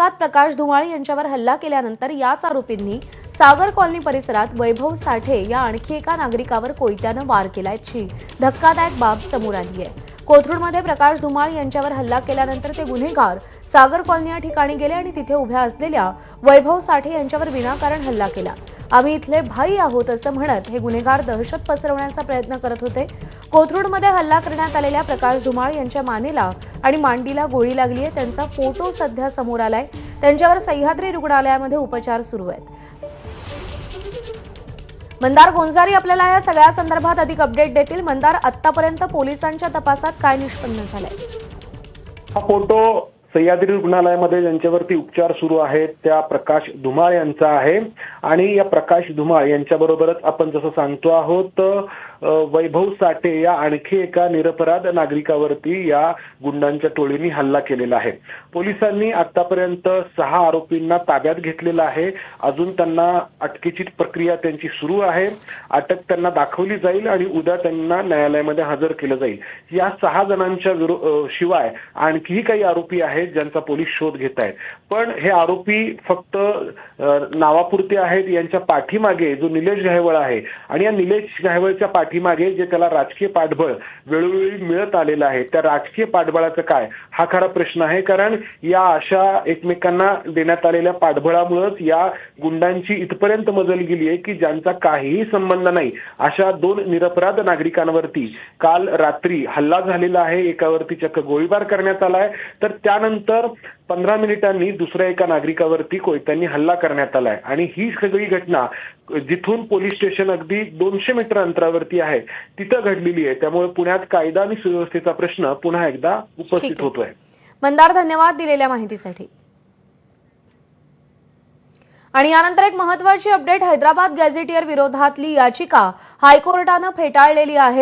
भागात प्रकाश धुमाळ यांच्यावर हल्ला केल्यानंतर याच आरोपींनी सागर कॉलनी परिसरात वैभव साठे या आणखी एका नागरिकावर कोयत्यानं वार केल्याची धक्कादायक बाब समोर आली आहे. कोथरूडमध्ये प्रकाश धुमाळ यांच्यावर हल्ला केल्यानंतर ते गुन्हेगार सागर कॉलनी या ठिकाणी गेले आणि तिथे उभ्या असलेल्या वैभव साठे यांच्यावर विनाकारण हल्ला केला. आम्ही इथले भाई आहोत असं म्हणत हे गुन्हेगार दहशत पसरवण्याचा प्रयत्न करत होते. कोथरूडमध्ये हल्ला करण्यात आलेल्या प्रकाश धुमाळ यांच्या मानेला आणि मांडीला गोळी लागली आहे त्यांचा फोटो सध्या समोर आलाय. त्यांच्यावर सह्याद्री रुग्णालयामध्ये उपचार सुरू आहेत. मंदार गोंजारी आपल्याला या सगळ्या संदर्भात अधिक अपडेट देतील. मंदार आतापर्यंत पोलिसांच्या तपासात काय निष्पन्न झालंय? हा फोटो सह्याद्री रुग्णालयामध्ये ज्यांच्यावरती उपचार सुरू आहेत त्या प्रकाश धुमाळ यांचा आहे. आणि या प्रकाश धुमाळ यांच्याबरोबरच आपण जसं सांगतो आहोत वैभव साठे या आणखी एका निरपराध नागरिकावरती या गुंडांच्या टोळीनी हल्ला केलेला आहे. पोलिसांनी आतापर्यंत सहा आरोपींना ताब्यात घेतलेलं आहे. अजून त्यांना अटकेची प्रक्रिया त्यांची सुरू आहे. अटक त्यांना दाखवली जाईल आणि उद्या त्यांना न्यायालयामध्ये हजर केलं जाईल. या सहा जणांच्या शिवाय आणखीही काही आरोपी आहेत ज्यांचा पोलीस शोध घेत आहेत. पण हे आरोपी फक्त नावापुरते आहेत. यांच्या पाठीमागे जो निलेश गायवळ आहे आणि या निलेश गायवळच्या पाठीमागे जे त्याला राजकीय पाठबळ वेळोवेळी मिळत आलेलं आहे त्या राजकीय पाठबळाचं काय? हा खरा प्रश्न आहे. कारण या अशा एकमेकांना देण्यात आलेल्या पाठबळामुळेच या गुंडांची इथपर्यंत मजल गेली आहे की ज्यांचा काहीही संबंध नाही. अशा दोन निरपराध नागरिकांवरती काल रात्री हल्ला झालेला आहे. एकावरती चक्क गोळीबार करण्यात आलाय. तर त्यानंतर पंधरा मिनिटांनी दुसऱ्या एका नागरिकावरती कोयत्यांनी हल्ला करण्यात आलाय. आणि ही सगळी घटना जिथून पोलीस स्टेशन अगदी दोनशे मीटर अंतरावरती आहे तिथं घडलेली आहे. त्यामुळे पुण्यात कायदा आणि सुव्यवस्थेचा प्रश्न पुन्हा एकदा उपस्थित आहे. होतोय. मंदार धन्यवाद दिलेल्या माहितीसाठी. आणि यानंतर एक महत्वाची अपडेट हैदराबाद गॅझेटियर विरोधातली याचिका हायकोर्टानं फेटाळलेली आहे.